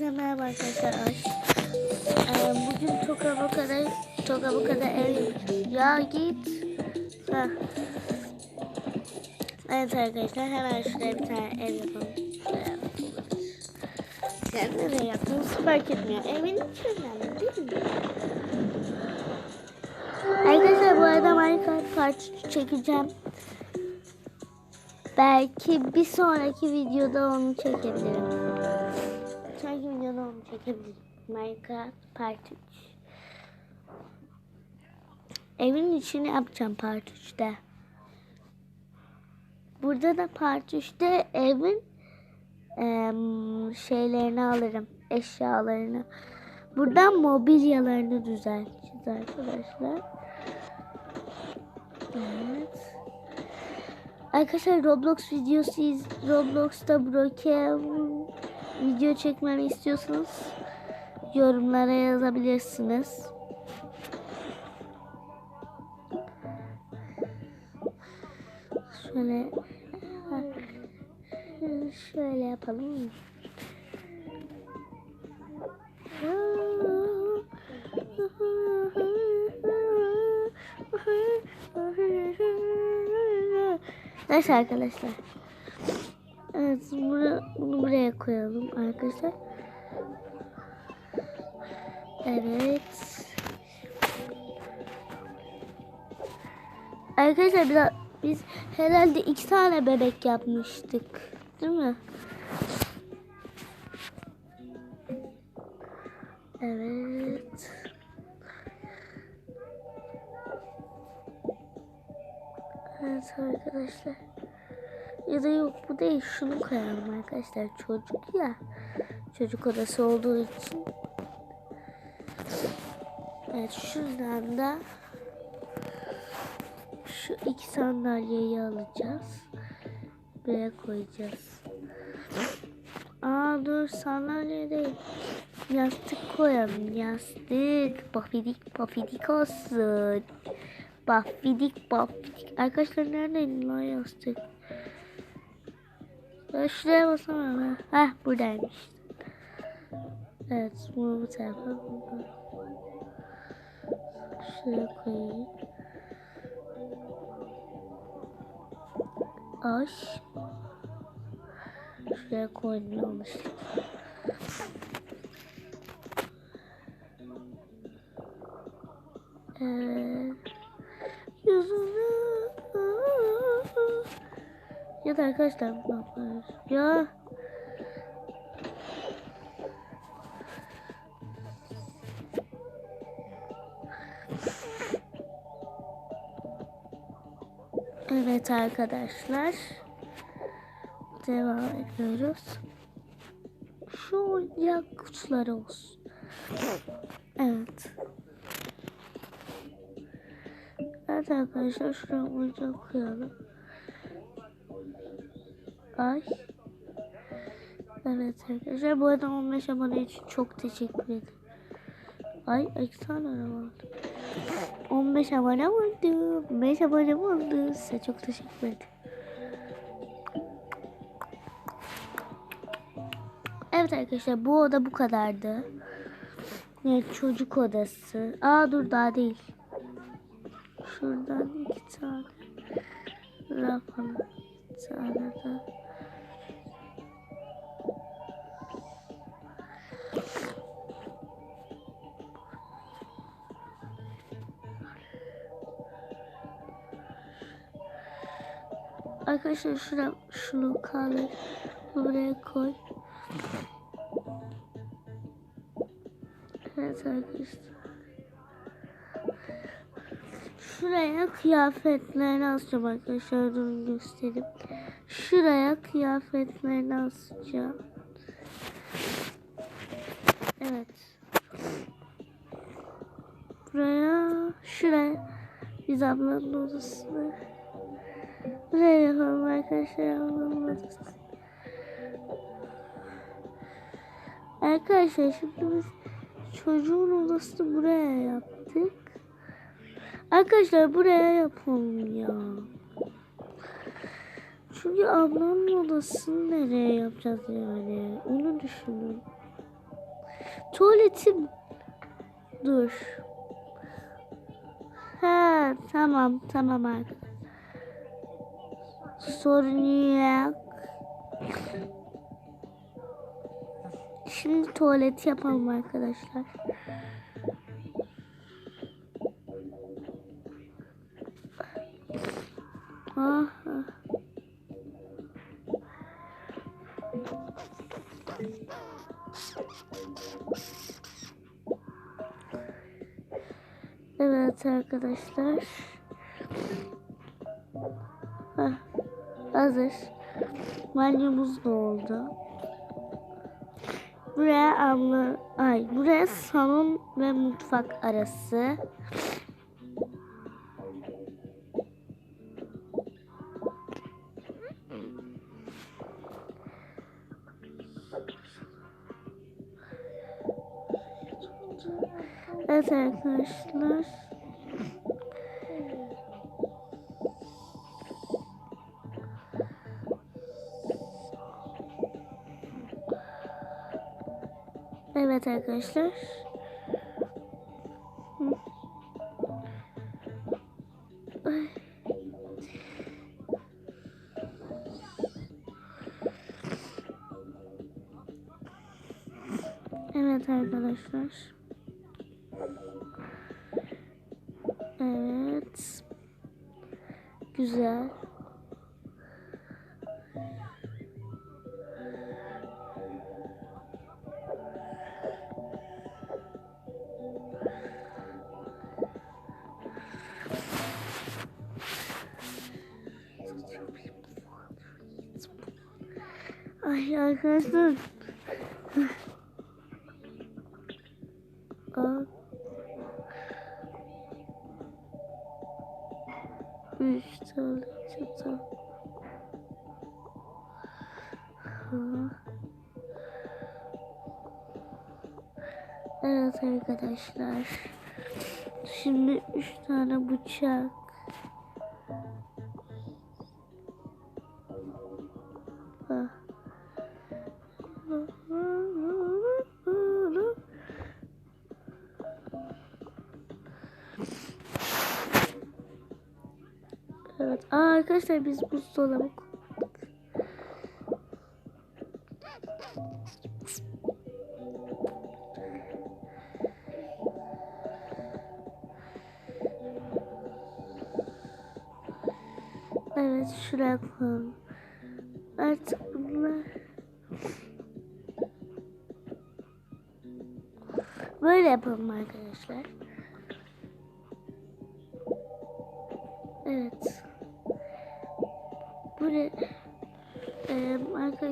Herkese merhaba arkadaşlar. Ee, bugün Toka Boka'da Toka Boka'da ev ya git. Heh. Evet arkadaşlar hemen şuraya bir tane ev yapalım. Sen nereye yaptığınız fark etmiyor. Evin içinden değil mi? Arkadaşlar bu arada Minecraft part çekeceğim. Belki bir sonraki videoda onu çekebilirim. Sonraki videoda onu çekebilirim. Minecraft Part 3. Evin içini yapacağım Part 3'te. Burada da Part 3'te evin em, şeylerini alırım. Eşyalarını. Buradan mobilyalarını düzelteceğiz arkadaşlar. Evet. Arkadaşlar Roblox videosu iz Roblox'ta Broken video çekmemi istiyorsanız yorumlara yazabilirsiniz. Şöyle şöyle yapalım. Neyse arkadaşlar. Evet bunu, bunu buraya koyalım arkadaşlar. Evet. Arkadaşlar biraz, biz herhalde iki tane bebek yapmıştık. Değil mi? Evet. Evet arkadaşlar. Ya da yok bu değil şunu koyalım arkadaşlar. Çocuk ya. Çocuk odası olduğu için. Evet şuradan da şu iki sandalyeyi alacağız. Buraya koyacağız. Aa dur sandalye değil. Yastık koyalım. Yastık. Pafidik pafidik olsun. Pafidik pafidik. Arkadaşlar neredeydi lan yastık? Ben şuraya ha. Heh buradaymış. Evet bunu bu tarafa. Şuraya koyayım. Ay. Şuraya koydum yanlışlıkla. Evet. Ya da arkadaşlar? Ya. Evet arkadaşlar. Devam ediyoruz. Şu oyuncak olsun. Evet. Evet arkadaşlar şuraya oyuncak koyalım. Ay. Evet arkadaşlar bu arada 15 abone için çok teşekkür ederim. Ay tane var. 15 abone oldu. 5 abone oldu. Size çok teşekkür ederim. Evet arkadaşlar bu oda bu kadardı. Evet çocuk odası. Aa dur daha değil. Şuradan iki tane. Raf alalım. Bir tane de. Arkadaşlar şuna şunu kaldır. Buraya koy. Evet arkadaşlar. Şuraya kıyafetlerini asacağım arkadaşlar. Durun göstereyim. Şuraya kıyafetlerini asacağım. Evet. Buraya, şuraya. Biz ablanın odasını. Buraya yapalım arkadaşlar. Arkadaşlar şimdi biz çocuğun odasını buraya yaptık. Arkadaşlar buraya yapalım ya. Çünkü ablamın odasını nereye yapacağız yani? Onu düşünün. Tuvaletim. Dur. Ha tamam tamam arkadaşlar. Sorun yok. Şimdi tuvalet yapalım arkadaşlar. Evet arkadaşlar. Heh, hazır. Banyomuz da oldu. Buraya abla, ay buraya salon ve mutfak arası. Evet arkadaşlar. Evet arkadaşlar. Evet arkadaşlar. Evet. Güzel. Arkadaşlar. Aa. Üç tane çatı. Evet arkadaşlar. Şimdi üç tane bıçak. Arkadaşlar biz buzdolabı koyduk. Evet şuraya koyalım. Artık bunlar böyle yapalım arkadaşlar.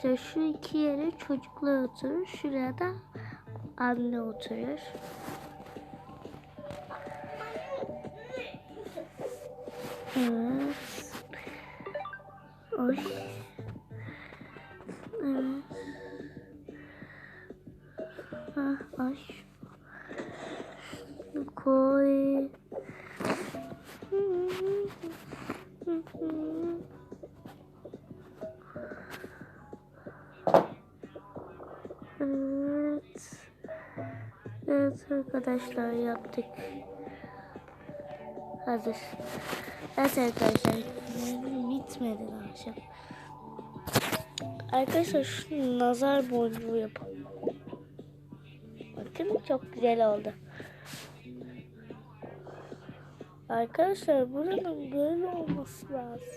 Arkadaşlar şu iki yere çocuklar oturur. Şuraya da anne oturur. Evet. Oy. Evet. Ah, ay. Arkadaşlar yaptık. Hazır. Evet arkadaşlar. Bitmedi akşam. Arkadaşlar şu nazar boncuğu yapalım. Bakın çok güzel oldu. Arkadaşlar buranın böyle olması lazım.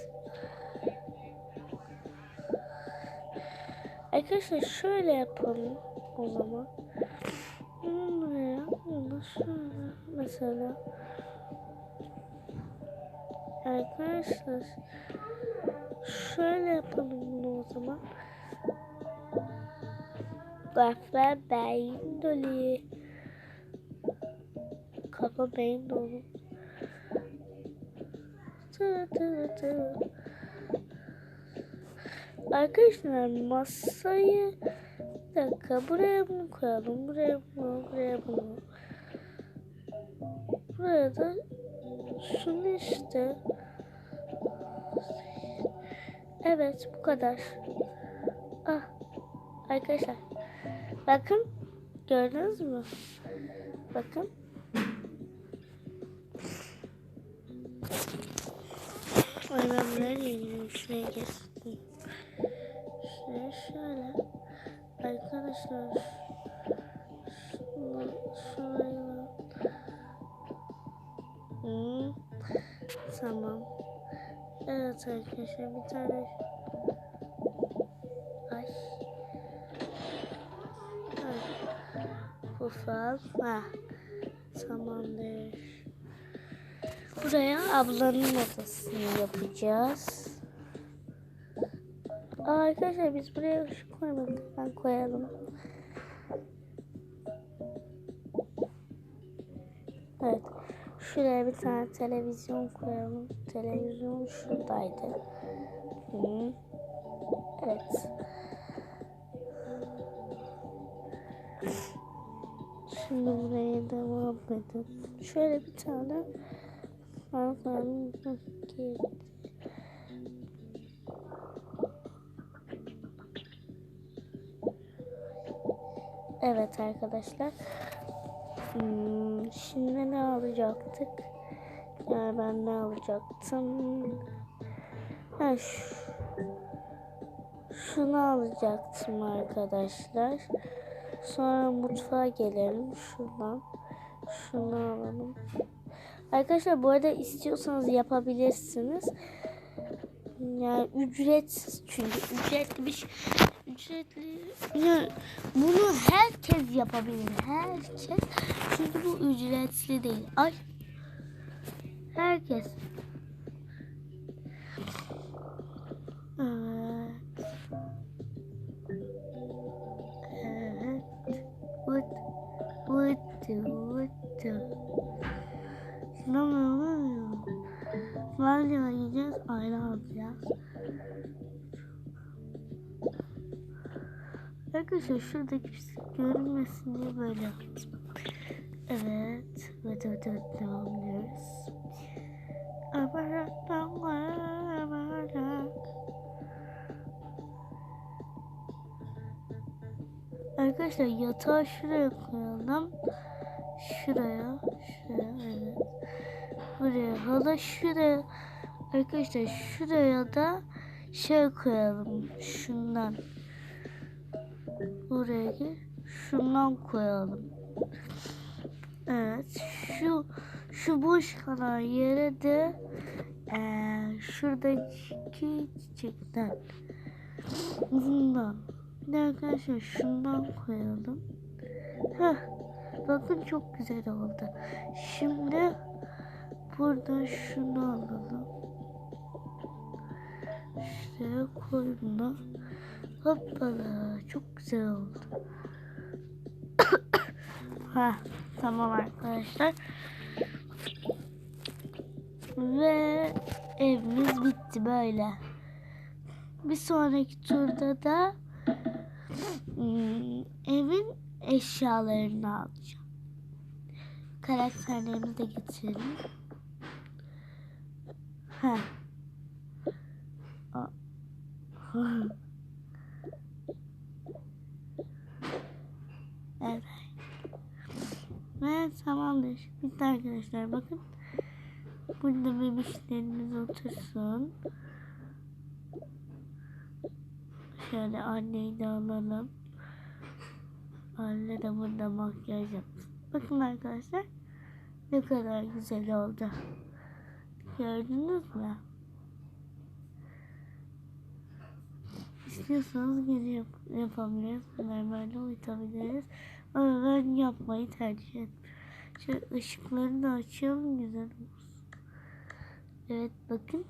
Arkadaşlar şöyle yapalım o zaman. Şöyle mesela. Arkadaşlar şöyle yapalım bunu o zaman. Ben beyin dolu. Kafa beyin dolu. Tı tı tı. Arkadaşlar masayı bir dakika buraya bunu koyalım. Buraya bunu, buraya bunu. Buraya da şunu işte. Evet bu kadar. Ah arkadaşlar bakın Gördünüz mü? Bakın. Ay ben nereye gidiyorum? Şuraya geçtim. Şöyle. Arkadaşlar. Tamam. Evet arkadaşlar bir tane. Ay. Pufal. Ha. Tamamdır. Buraya ablanın odasını yapacağız. Arkadaşlar biz buraya şu koymadık. Ben koyalım. Evet. Şuraya bir tane televizyon koyalım. Televizyon şuradaydı. Hı. Evet. Şimdi buraya devam edelim. Şöyle bir tane girdi. Evet arkadaşlar. Hmm, şimdi ne alacaktık? Yani ben ne alacaktım? Ha, şu, şunu alacaktım arkadaşlar. Sonra mutfağa gelelim. Şuradan. Şunu alalım. Arkadaşlar bu arada istiyorsanız yapabilirsiniz. Yani ücretsiz çünkü ücretli bir şey. Ücretli. Bunu herkes yapabilir. Herkes. Çünkü bu ücretli değil. Ay. Herkes. Evet. Evet. Vıt. Vıt. Vıt. İnanmıyorum. Valya yiyeceğiz, aile Arkadaşlar şuradaki görünmesin diye böyle yaptım. Evet. Evet evet evet devamlıyoruz. Amarak amarak Arkadaşlar yatağı şuraya koyalım. Şuraya. Şuraya evet. Buraya hala şuraya. Arkadaşlar şuraya da şey koyalım. Şundan. Buraya. Şundan koyalım. Evet. Şu şu boş kalan yere de ee, şuradaki çiçekten bundan. Bir arkadaşlar şundan koyalım. Heh. Bakın çok güzel oldu. Şimdi burada şunu alalım. Şuraya koy bunu. Hoppala çok güzel oldu. ha tamam arkadaşlar. Ve evimiz bitti böyle. Bir sonraki turda da hmm, evin eşyalarını alacağım. Karakterlerimi de getirelim. Ha. Evet. Ve Bitti arkadaşlar. Bakın. Burada bebişlerimiz otursun. Şöyle anneyi de alalım. Anne de burada makyaj yapsın. Bakın arkadaşlar. Ne kadar güzel oldu. Gördünüz mü? İstiyorsanız geri yap yapabiliriz. Normalde uyutabiliriz. Ama ben yapmayı tercih ettim. Şu ışıkları da açalım güzel olsun. Evet bakın.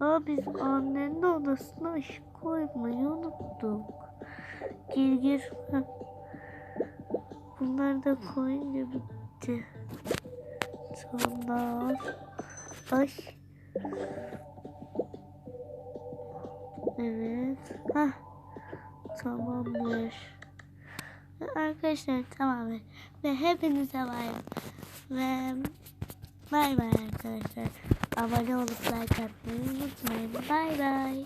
Aa biz annenin odasına ışık koymayı unuttuk. Gir gir. Bunları da koyunca bitti. Tamam. Ay. Evet. Hah. Tamamdır. Arkadaşlar tamamdır. Ve hepinize bay Ve bay bay arkadaşlar. Abone olup like atmayı unutmayın. Bay bay.